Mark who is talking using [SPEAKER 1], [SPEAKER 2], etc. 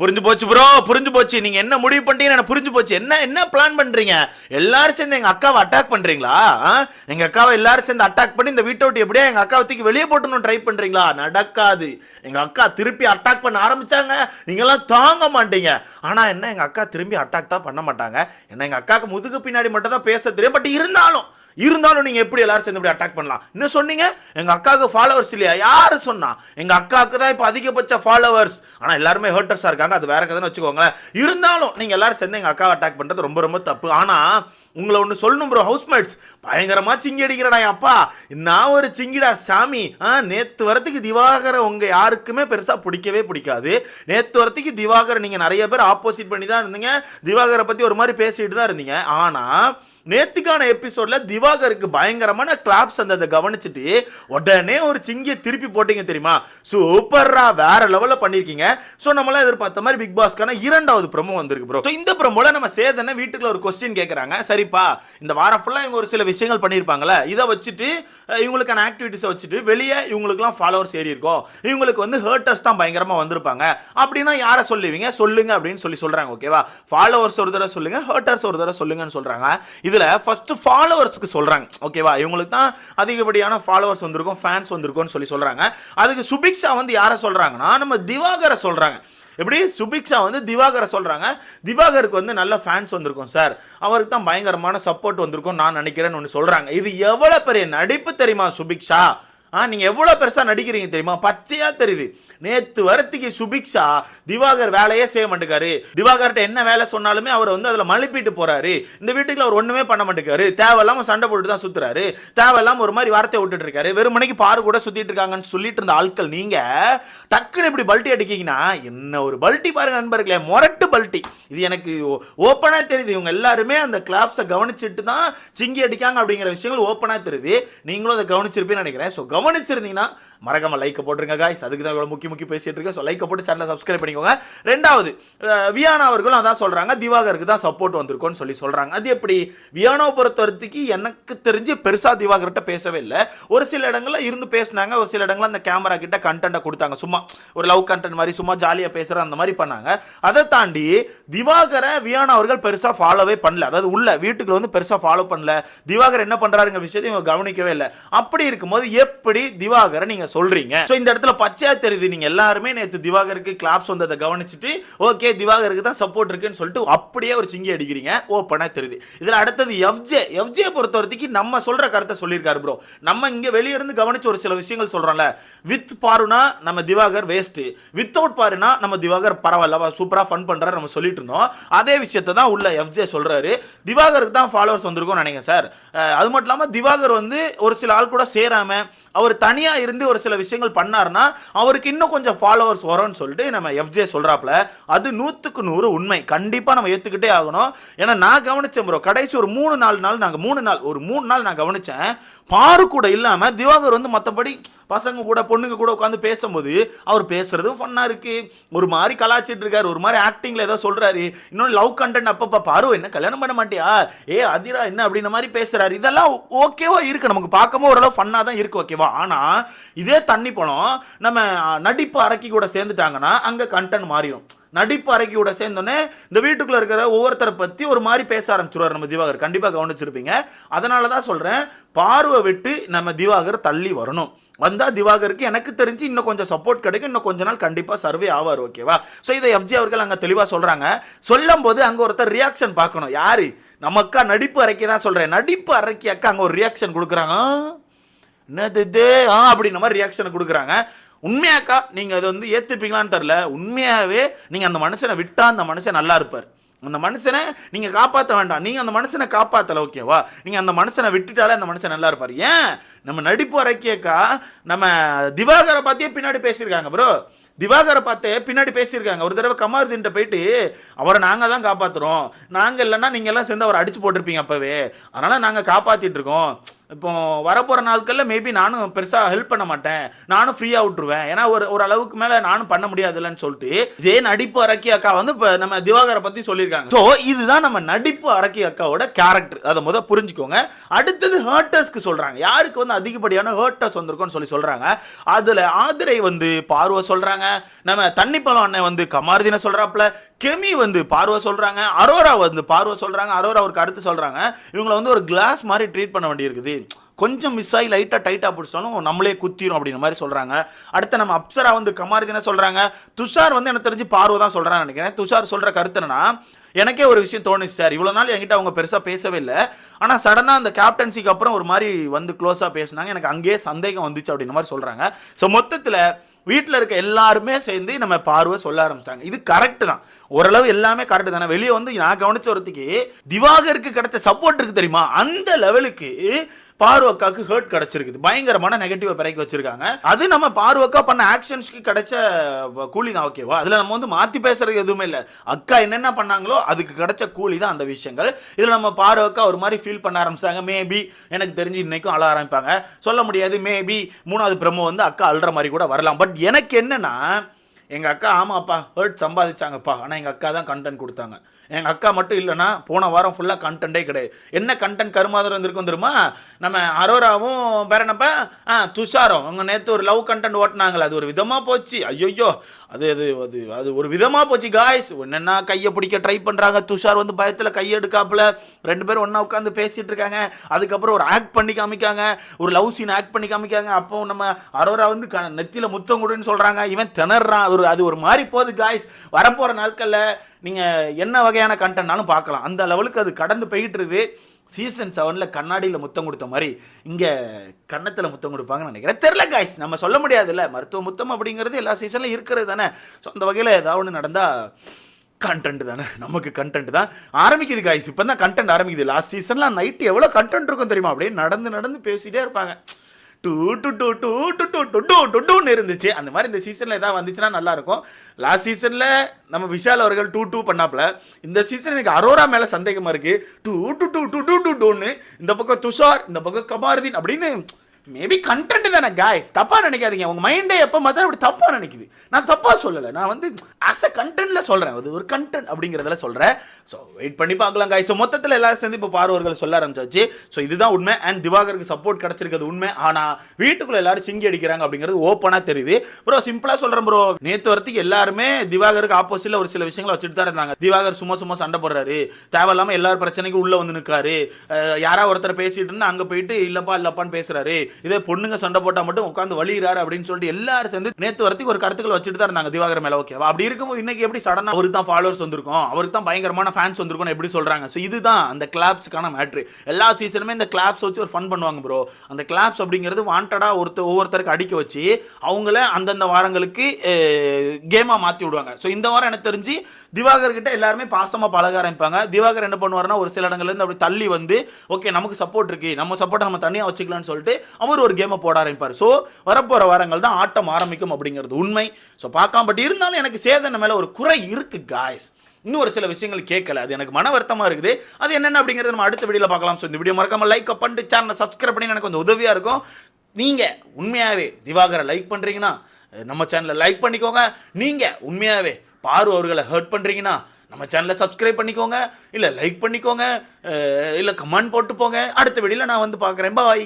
[SPEAKER 1] புரிஞ்சு போச்சு ப்ரோ புரிஞ்சு போச்சு. நீங்க என்ன முடிவு பண்ணிட்டீங்கன்னு எனக்கு புரிஞ்சு போச்சு. என்ன என்ன பிளான் பண்றீங்க? எல்லாரும் சேர்ந்து எங்க அக்காவை அட்டாக் பண்றீங்களா? எங்க அக்காவை எல்லாரும் சேர்ந்து அட்டாக் பண்ணி இந்த வீட்டை விட்டு எப்படியே எங்க அக்காவை தூக்கி வெளியே போட்டணும் ட்ரை பண்றீங்களா? நடக்காது. எங்க அக்கா திருப்பி அட்டாக் பண்ண ஆரம்பிச்சாங்க. நீங்க எல்லாம் தாங்க மாட்டீங்க. ஆனா என்ன எங்க அக்கா திரும்பி அட்டாக் தான் பண்ண மாட்டாங்க. என்ன எங்க அக்காவுக்கு முதுகு பின்னாடி மட்டும் தான் பேச தெரியும். பட் இருந்தாலும் இருந்தாலும் நீங்கள் எப்படி எல்லாரும் சேர்ந்து இப்படி அட்டாக் பண்ணலாம்? இன்னும் சொன்னீங்க? எங்கள் அக்காவுக்கு ஃபாலோவர்ஸ் இல்லையா? யார் சொன்னா? எங்கள் அக்காவுக்கு தான் இப்போ அதிகபட்ச ஃபாலோவர்ஸ் ஆனால் எல்லாருமே ஹர்ட்டர்ஸா இருக்காங்க. அது வேற கதைன்னு வச்சுக்கோங்களேன். இருந்தாலும் நீங்கள் எல்லாரும் சேர்ந்து எங்கள் அக்காவை அட்டாக் பண்ணுறது ரொம்ப ரொம்ப தப்பு. ஆனால் உங்களை ஒன்று சொல்லணும் ப்ரோ ஹவுஸ்மேட்ஸ் பயங்கரமாக சிங்கி அடிக்கிறடா என் அப்பா. நான் ஒரு சிங்கிடா சாமி. ஆ நேற்று வரத்துக்கு திவாகரை உங்கள் யாருக்குமே பெருசாக பிடிக்கவே பிடிக்காது. நேற்று வரத்துக்கு திவாகரை நீங்கள் நிறைய பேர் ஆப்போசிட் பண்ணி தான் இருந்தீங்க. திவாகரை பற்றி ஒரு மாதிரி பேசிட்டு தான் இருந்தீங்க. ஆனால் நேத்துக்கான எபிசோட்ல திவாகருக்கு பயங்கரமான கிளாப்ஸ் அந்த கவனிச்சுட்டு உடனே ஒரு சிங்கிய திருப்பி போட்டீங்க தெரியுமா? சூப்பர்ரா வேற லெவல்ல பண்ணிருக்கீங்க. சோ நம்மளாம் எதிர்பார்த்த மாதிரி பிக் பாஸ்க்கான இரண்டாவது ப்ரமோ வந்திருக்கு ப்ரோ இந்த ப்ரமோல நம்ம சேதனை வீட்டுக்குள்ள ஒரு கொஸ்டின் கேட்கறாங்க சரிப்பா இந்த வாரம் ஃபுல்லா இவங்க ஒரு சில விஷயங்கள் பண்ணியிருப்பாங்கல்ல இதை வச்சுட்டு இவங்களுக்கான ஆக்டிவிட்டிஸை வச்சுட்டு வெளியே இவங்களுக்குலாம் ஃபாலோவர்ஸ் ஏறி இருக்கும். இவங்களுக்கு வந்து ஹர்ட்டர்ஸ் தான் பயங்கரமா வந்திருப்பாங்க. அப்படின்னா யாரை சொல்லுவீங்க? சொல்லுங்க அப்படின்னு சொல்லி சொல்றாங்க ஓகேவா ஃபாலோவர்ஸ் ஒரு தடவை சொல்லுங்க ஹர்ட்டர்ஸ் ஒரு தடவை சொல்லுங்கன்னு சொல்றாங்க. இதில் ஃபஸ்ட்டு ஃபாலோவர்ஸ்க்கு சொல்கிறாங்க ஓகேவா இவங்களுக்கு தான் அதிகப்படியான ஃபாலோவர்ஸ் வந்திருக்கும் ஃபேன்ஸ் வந்திருக்கும்னு சொல்லி சொல்கிறாங்க அதுக்கு சுபிக்ஷா வந்து யாரை சொல்கிறாங்கன்னா நம்ம திவாகரை சொல்கிறாங்க எப்படி? சுபிக்ஷா வந்து திவாகரை சொல்கிறாங்க திவாகருக்கு வந்து நல்ல ஃபேன்ஸ் வந்திருக்கும் சார் அவருக்கு தான் பயங்கரமான சப்போர்ட் வந்திருக்கும் நான் நினைக்கிறேன்னு ஒன்று சொல்கிறாங்க இது எவ்வளோ பெரிய நடிப்பு தெரியுமா சுபிக்ஷா ஆ நீங்க எவ்வளோ பெருசாக நடிக்கிறீங்க தெரியுமா? பச்சையாக தெரியுது. நேற்று வரத்துக்கு சுபிக்ஷா திவாகர் வேலையே செய்ய மாட்டேங்காரு திவாகர்கிட்ட என்ன வேலை சொன்னாலுமே அவர் வந்து அதில் மழுப்பிட்டு போகிறாரு இந்த வீட்டுக்குள்ள அவர் ஒன்றுமே பண்ண மாட்டேங்காரு தேவையில்லாமல் சண்டை போட்டு தான் சுற்றுறாரு தேவையில்லாமல் ஒரு மாதிரி வார்த்தையை விட்டுட்டு இருக்காரு. வெறும் மணிக்கு பாரு கூட சுற்றிட்டு இருக்காங்கன்னு சொல்லிட்டு இருந்த ஆட்கள் நீங்கள் டக்குன்னு இப்படி பல்ட்டி அடிக்கீங்கன்னா என்ன ஒரு பல்ட்டி பாருங்க நண்பர்களே முரட்டு பல்ட்டி. இது எனக்கு ஓப்பனாக தெரியுது. இவங்க எல்லாருமே அந்த கிளாப்ஸை கவனிச்சுட்டு தான் சிங்கி அடிக்காங்க அப்படிங்கிற விஷயங்கள் ஓப்பனாக தெரியுது. நீங்களும் அதை கவனிச்சிருப்பேன்னு நினைக்கிறேன். ஸோ கவனிச்சிருந்தீங்கன்னா மறக்காம லைக்கை போட்டுருங்க காய்ஸ் அதுக்கு தான் இவ்வளோ முக்கிய முக்கிய பேசிட்டு இருக்கேன். ஸோ லைக்கை போட்டு சேனலை சப்ஸ்கிரைப் பண்ணிக்கோங்க. ரெண்டாவது வியானா அவர்களும் அதான் சொல்கிறாங்க திவாகருக்கு தான் சப்போர்ட் வந்திருக்கும்னு சொல்லி சொல்கிறாங்க அது எப்படி? வியானாவை பொறுத்த வரைக்கும் எனக்கு தெரிஞ்சு பெருசாக திவாகர்கிட்ட பேசவே இல்லை. ஒரு சில இடங்களில் இருந்து பேசினாங்க. ஒரு சில இடங்களில் அந்த கேமரா கிட்ட கண்டென்ட்டை கொடுத்தாங்க. சும்மா ஒரு லவ் கண்டென்ட் மாதிரி சும்மா ஜாலியாக பேசுகிற அந்த மாதிரி பண்ணாங்க. அதை தாண்டி திவாகரை வியானா அவர்கள் பெருசாக ஃபாலோவே பண்ணல. அதாவது உள்ள வீட்டுக்குள்ள வந்து பெருசாக ஃபாலோ பண்ணல. திவாகர் என்ன பண்ணுறாருங்க விஷயத்தையும் இவங்க கவனிக்கவே இல்லை. அப்படி இருக்கும்போது இப்படி திவாகரை நீங்க சொல்றீங்க? ஸோ இந்த இடத்துல பச்சையா தெரியுது. நீங்க எல்லாருமே நேற்று திவாகருக்கு கிளாப்ஸ் வந்ததை கவனிச்சுட்டு ஓகே திவாகருக்கு தான் சப்போர்ட் இருக்குன்னு சொல்லிட்டு அப்படியே ஒரு சிங்கி அடிக்கிறீங்க. ஓப்பனா தெரியுது. இதுல அடுத்தது எஃப்ஜே எஃப்ஜே பொறுத்த வரைக்கும் நம்ம சொல்ற கருத்தை சொல்லியிருக்காரு ப்ரோ நம்ம இங்க வெளியே இருந்து கவனிச்சு ஒரு சில விஷயங்கள் சொல்றோம்ல. வித் பாருனா நம்ம திவாகர் வேஸ்ட் வித்தவுட் பாருனா நம்ம திவாகர் பரவாயில்ல சூப்பரா ஃபன் பண்றாரு நம்ம சொல்லிட்டு இருந்தோம். அதே விஷயத்தை தான் உள்ள எஃப்ஜே சொல்றாரு. திவாகருக்கு தான் ஃபாலோவர்ஸ் வந்திருக்கும் நினைக்கிறேன் சார் அது மட்டும் இல்லாம திவாகர் வந்து ஒரு சில ஆள் கூட சேராம அவர் தனியா இருந்து ஒரு சில விஷயங்கள் பண்ணார்னா அவருக்கு இன்னும் கொஞ்சம் ஃபாலோவர்ஸ் வரும்னு சொல்லிட்டு நம்ம எஃப்ஜே சொல்றாப்ல அது நூத்துக்கு நூறு உண்மை. கண்டிப்பா நம்ம ஏத்துக்கிட்டே ஆகணும். ஏன்னா நான் கவனிச்சேன் ப்ரோ கடைசி ஒரு மூணு நாலு நாள் நாங்க மூணு நாள் ஒரு மூணு நாள் நான் கவனிச்சேன் பாரு கூட இல்லாம திவாகர் வந்து மத்தபடி பசங்க கூட பொண்ணுங்க கூட உட்காந்து பேசும்போது அவர் பேசுறதும் ஃபன்னா இருக்கு. ஒரு மாதிரி கலாச்சிட்டு இருக்காரு ஒரு மாதிரி ஆக்டிங்ல ஏதோ சொல்றாரு. இன்னொன்று லவ் கண்டென்ட் அப்பப்போ பாரு என்ன கல்யாணம் பண்ண மாட்டியா? ஏ அதிரா என்ன அப்படின்ற மாதிரி பேசுறாரு. இதெல்லாம் ஓகேவா இருக்கு. நமக்கு பார்க்கும்போது ஓரளவு ஃபன்னா தான் இருக்கு ஓகேவா ஆனால் இதே தண்ணி பணம் நம்ம நடிப்பு அரைக்கி கூட சேர்ந்துட்டாங்கன்னா அங்கே கண்டென்ட் மாறிடும் நடிப்பு அறைக்கு கூட சேர்ந்தோன்னே இந்த வீட்டுக்குள்ளே இருக்கிற ஒவ்வொருத்தரை பற்றி ஒரு மாதிரி பேச ஆரம்பிச்சிருவார் நம்ம திவாகர். கண்டிப்பாக கவனிச்சிருப்பீங்க. அதனால தான் சொல்கிறேன் பார்வை விட்டு நம்ம திவாகர் தள்ளி வரணும். வந்தால் திவாகருக்கு எனக்கு தெரிஞ்சு இன்னும் கொஞ்சம் சப்போர்ட் கிடைக்கும். இன்னும் கொஞ்ச நாள் கண்டிப்பாக சர்வே ஆவார் ஓகேவா ஸோ இதை எஃப்ஜி அவர்கள் அங்கே தெளிவாக சொல்கிறாங்க சொல்லும் போது அங்கே ஒருத்தர் ரியாக்ஷன் பார்க்கணும். யாரு? நம்ம அக்கா நடிப்பு அறைக்கு தான் சொல்கிறேன் நடிப்பு அறைக்கு அக்கா அங்கே ஒரு ரியாக்ஷன் கொடுக்குறாங்க. என்னது இது? ஆ அப்படின்ற மாதிரி ரியாக்ஷனை கொடுக்குறாங்க. உண்மையாக்கா நீங்கள் அதை வந்து ஏற்றுப்பீங்களான்னு தெரில உண்மையாகவே நீங்கள் அந்த மனுஷனை விட்டால் அந்த மனுஷன் நல்லா இருப்பார். அந்த மனுஷனை நீங்கள் காப்பாற்ற வேண்டாம். நீங்கள் அந்த மனுஷனை காப்பாற்றலை ஓகேவா நீங்கள் அந்த மனுஷனை விட்டுட்டாலே அந்த மனுஷன் நல்லா இருப்பார். ஏன்? நம்ம நடிப்பு அரைக்கியக்கா நம்ம திவாகரை பார்த்தியே பின்னாடி பேசியிருக்காங்க ப்ரோ திவாகரை பார்த்து பின்னாடி பேசியிருக்காங்க. ஒரு தடவை கமாருதீன்ட்ட போயிட்டு அவரை நாங்கள் தான் காப்பாற்றுறோம் நாங்கள் இல்லைன்னா நீங்கள் எல்லாம் சேர்ந்து அவரை அடிச்சு போட்டிருப்பீங்க அப்போவே. அதனால் நாங்கள் காப்பாற்றிட்டு இருக்கோம். இப்போ வரப்போகிற நாட்களில் மேபி நானும் பெருசாக ஹெல்ப் பண்ண மாட்டேன். நானும் ஃப்ரீயாக விட்டுருவேன். ஏன்னா ஒரு ஒரு அளவுக்கு மேலே நானும் பண்ண முடியாதுல்லன்னு சொல்லிட்டு இதே நடிப்பு அரக்கி அக்கா வந்து இப்போ நம்ம திவாகரை பற்றி சொல்லியிருக்காங்க. ஸோ இதுதான் நம்ம நடிப்பு அரக்கி அக்காவோட கேரக்டர் அதை முதல் புரிஞ்சுக்கோங்க. அடுத்தது ஹர்ட்டர்ஸ்க்கு சொல்கிறாங்க யாருக்கு வந்து அதிகப்படியான ஹர்ட்டர்ஸ் வந்திருக்கும்னு சொல்லி சொல்கிறாங்க அதில் ஆதிரை வந்து பார்வை சொல்கிறாங்க நம்ம தண்ணிப்பழம் அண்ணன் வந்து கமாரதினை சொல்கிறாப்புல கெமி வந்து பார்வை சொல்கிறாங்க அரோரா வந்து பார்வை சொல்கிறாங்க அரோரா ஒரு கருத்து சொல்கிறாங்க இவங்களை வந்து ஒரு கிளாஸ் மாதிரி ட்ரீட் பண்ண வேண்டியிருக்குது. கொஞ்சம் மிஸ் ஆகி லைட்டாக டைட்டாக பிடிச்சாலும் நம்மளே குத்திரும் அப்படின்ற மாதிரி சொல்கிறாங்க அடுத்து நம்ம அப்சரா வந்து கமாரதின சொல்கிறாங்க துஷார் வந்து எனக்கு தெரிஞ்சு பார்வை தான் சொல்கிறான்னு நினைக்கிறேன். துஷார் சொல்கிற கருத்து என்னன்னா எனக்கே ஒரு விஷயம் தோணுச்சு சார் இவ்வளோ நாள் என்கிட்ட அவங்க பெருசாக பேசவே இல்லை. ஆனால் சடனாக அந்த கேப்டன்சிக்கு அப்புறம் ஒரு மாதிரி வந்து க்ளோஸாக பேசினாங்க. எனக்கு அங்கேயே சந்தேகம் வந்துச்சு அப்படின்ற மாதிரி சொல்கிறாங்க ஸோ மொத்தத்தில் வீட்டில் இருக்க எல்லாருமே சேர்ந்து நம்ம பார்வை சொல்ல ஆரம்பிச்சிட்டாங்க. இது கரெக்ட் தான். ஓரளவு எல்லாமே கரெக்ட் தானே. வெளியே வந்து நான் கவனிச்ச ஒருத்துக்கு திவாகருக்கு கிடைச்ச சப்போர்ட் இருக்கு தெரியுமா? அந்த லெவலுக்கு பார்வக்காக்கு ஹர்ட் கிடைச்சிருக்குது. பயங்கரமான நெகட்டிவ் பிறகு வச்சிருக்காங்க. அது நம்ம பார்வக்கா பண்ண ஆக்ஷன்ஸ்க்கு கிடைச்ச கூலி தான் ஓகேவா அதுல நம்ம வந்து மாத்தி பேசுறது எதுவுமே இல்லை. அக்கா என்னென்ன பண்ணாங்களோ அதுக்கு கிடைச்ச கூலி தான் அந்த விஷயங்கள். இதுல நம்ம பார்வக்கா ஒரு மாதிரி ஃபீல் பண்ண ஆரம்பிச்சாங்க மேபி எனக்கு தெரிஞ்சு இன்னைக்கும் அழ ஆரம்பிப்பாங்க. சொல்ல முடியாது. மேபி மூணாவது பிரம்ம வந்து அக்கா அழுற மாதிரி கூட வரலாம். பட் எனக்கு என்னன்னா எங்கள் அக்கா ஆமாப்பா ஹர்ட் சம்பாதிச்சாங்கப்பா. ஆனால் எங்கள் அக்கா தான் கண்டென்ட் கொடுத்தாங்க. எங்கள் அக்கா மட்டும் இல்லைன்னா போன வாரம் ஃபுல்லாக கண்டென்ட்டே கிடையாது. என்ன கண்டென்ட் கருமாதரம் இருந்திருக்கும் தெரியுமா? நம்ம அரோராவும் வேற என்னப்பா? ஆ துஷாரம். அவங்க நேற்று ஒரு லவ் கண்டென்ட் ஓட்டினாங்களே அது ஒரு விதமாக போச்சு. ஐயோ அது அது அது அது ஒரு விதமாக போச்சு காய்ஸ் என்னென்னா கையை பிடிக்க ட்ரை பண்ணுறாங்க துஷார் வந்து பயத்தில் கையை எடுக்காப்புல. ரெண்டு பேரும் ஒன்றா உட்காந்து பேசிகிட்டு இருக்காங்க. அதுக்கப்புறம் ஒரு ஆக்ட் பண்ணி காமிக்காங்க. ஒரு லவ் சீன் ஆக்ட் பண்ணி காமிக்காங்க. அப்போ நம்ம அரோரா வந்து க நெத்தியில முத்தம் கொடுன்னு சொல்கிறாங்க இவன் திணறான். ஒரு அது ஒரு மாதிரி போகுது காய்ஸ் வரப்போகிற நாட்களில் நீங்கள் என்ன வகையான கண்டென்ட்னாலும் பார்க்கலாம். அந்த லெவலுக்கு அது கடந்து போயிட்டுருது சீசன் செவனில் கண்ணாடியில் முத்தம் கொடுத்த மாதிரி இங்கே கன்னத்தில் முத்தம் கொடுப்பாங்கன்னு நினைக்கிறேன். தெரில காய்ஸ் நம்ம சொல்ல முடியாதுல்ல. மருத்துவ முத்தம் அப்படிங்கிறது எல்லா சீசன்லையும் இருக்கிறது தானே. ஸோ அந்த வகையில் ஏதாவது ஒன்று நடந்தால் கண்டென்ட் தானே. நமக்கு கண்டென்ட் தான் ஆரம்பிக்குது காய்ஸ் இப்போ தான் கண்டென்ட் ஆரம்பிக்குது. லாஸ்ட் சீசன்லாம் நைட்டு எவ்வளோ கண்டென்ட் இருக்கும் தெரியுமா? அப்படியே நடந்து நடந்து பேசிகிட்டே இருப்பாங்க. டூ டு டூ டூ டு டூ டு டூ டு டூன்னு இருந்துச்சு அந்த மாதிரி இந்த சீசனில் எதாவது வந்துச்சுன்னா நல்லாயிருக்கும் லாஸ்ட் சீசனில் நம்ம விஷால் அவர்கள் டூ டூ பண்ணாப்புல இந்த சீசன் எனக்கு அரோரா மேலே சந்தேகமாக இருக்குது டூ டு டூ டூ டூ டூ டூன்னு இந்த பக்கம் துஷார் இந்த பக்கம் கமாருதீன் அப்படின்னு மேபி கண்டென்ட் தானே காய்ஸ் தப்பாக நினைக்காதீங்க. உங்கள் மைண்டே எப்போ பார்த்தா அப்படி தப்பாக நினைக்குது. நான் தப்பாக சொல்லலை. நான் வந்து அஸ் அ கண்டென்ட்டில் சொல்கிறேன் அது ஒரு கண்டென்ட் அப்படிங்கிறதுல சொல்கிறேன் ஸோ வெயிட் பண்ணி பார்க்கலாம் காய்ஸ் மொத்தத்தில் எல்லாரும் சேர்ந்து இப்போ பார்வர்கள் சொல்ல ஆரம்பிச்சாச்சு. ஸோ இதுதான் உண்மை. அண்ட் திவாகருக்கு சப்போர்ட் கிடச்சிருக்கிறது உண்மை. ஆனால் வீட்டுக்குள்ளே எல்லாரும் சிங்கி அடிக்கிறாங்க அப்படிங்கிறது ஓப்பனாக தெரியுது. ப்ரோ சிம்பிளாக சொல்கிறேன் ப்ரோ நேற்று வரத்துக்கு எல்லாருமே திவாகருக்கு ஆப்போசிட்ல ஒரு சில விஷயங்களை வச்சுட்டு தான் இருந்தாங்க. திவாகர் சும்மா சும்மா சண்டை போடுறாரு. தேவையில்லாமல் எல்லார் பிரச்சனைக்கும் உள்ளே வந்து நிற்காரு யாராவது ஒருத்தர் பேசிட்டு இருந்தால் அங்கே போயிட்டு இல்லைப்பா இல்லைப்பான்னு பேசுகிறாரு இதே பொண்ணுங்க சண்டை போட்டால் மட்டும் உட்காந்து வழியிறாரு அப்படின்னு சொல்லிட்டு எல்லாரும் சேர்ந்து நேற்று வரத்துக்கு ஒரு கருத்துக்கள் வச்சுட்டு தான் இருந்தாங்க திவாகர் மேலே ஓகேவா அப்படி இருக்கும்போது இன்னைக்கு எப்படி சடனாக அவருக்கு தான் ஃபாலோவர்ஸ் வந்திருக்கும்? அவருக்கு தான் பயங்கரமான ஃபேன்ஸ் வந்திருக்கும் எப்படி சொல்கிறாங்க ஸோ இதுதான் அந்த கிளாப்ஸுக்கான மேட்ரு எல்லா சீசனுமே இந்த கிளாப்ஸ் வச்சு ஒரு ஃபன் பண்ணுவாங்க ப்ரோ அந்த கிளாப்ஸ் அப்படிங்கிறது வாண்டடாக ஒருத்தர் ஒவ்வொருத்தருக்கு அடிக்க வச்சு அவங்கள அந்தந்த வாரங்களுக்கு eh, கேமாக மாற்றி விடுவாங்க. ஸோ இந்த வாரம் எனக்கு தெரிஞ்சு திவாகர் கிட்ட எல்லாருமே பாசமாக பழக ஆரம்பிப்பாங்க. திவாகர் என்ன பண்ணுவாருன்னா ஒரு சில இடங்கள்லேருந்து அப்படி தள்ளி வந்து ஓகே நமக்கு சப்போர்ட் இருக்கு. நம்ம சப்போர்ட்டை நம்ம தனியாக வச்சுக்கலாம்னு சொல்லிட்டு அவர் ஒரு கேமை போட ஆரம்பிப்பார். ஸோ வரப்போகிற வாரங்கள் தான் ஆட்டம் ஆரம்பிக்கும் அப்படிங்கிறது உண்மை. ஸோ பார்க்காம பட் இருந்தாலும் எனக்கு சேதன மேலே ஒரு குறை இருக்கு காய்ஸ் இன்னும் ஒரு சில விஷயங்கள் கேட்கல. அது எனக்கு மன வருத்தமாக இருக்குது. அது என்னென்ன அப்படிங்கிறது நம்ம அடுத்த வீடியோல பார்க்கலாம். ஸோ இந்த வீடியோ மறக்காம லைக் பண்ணிட்டு சேனலை சப்ஸ்கிரைப் பண்ணி எனக்கு கொஞ்சம் உதவியாக இருக்கும். நீங்கள் உண்மையாகவே திவாகரை லைக் பண்ணுறீங்கன்னா நம்ம சேனலை லைக் பண்ணிக்கோங்க. நீங்கள் உண்மையாகவே பாரு அவர்களை ஹர்ட் பண்ணுறீங்கன்னா நம்ம சேனலை சப்ஸ்கிரைப் பண்ணிக்கோங்க இல்லை லைக் பண்ணிக்கோங்க இல்லை கமெண்ட் போட்டு போங்க. அடுத்த வீடியோவில் நான் வந்து பார்க்குறேன். பாய்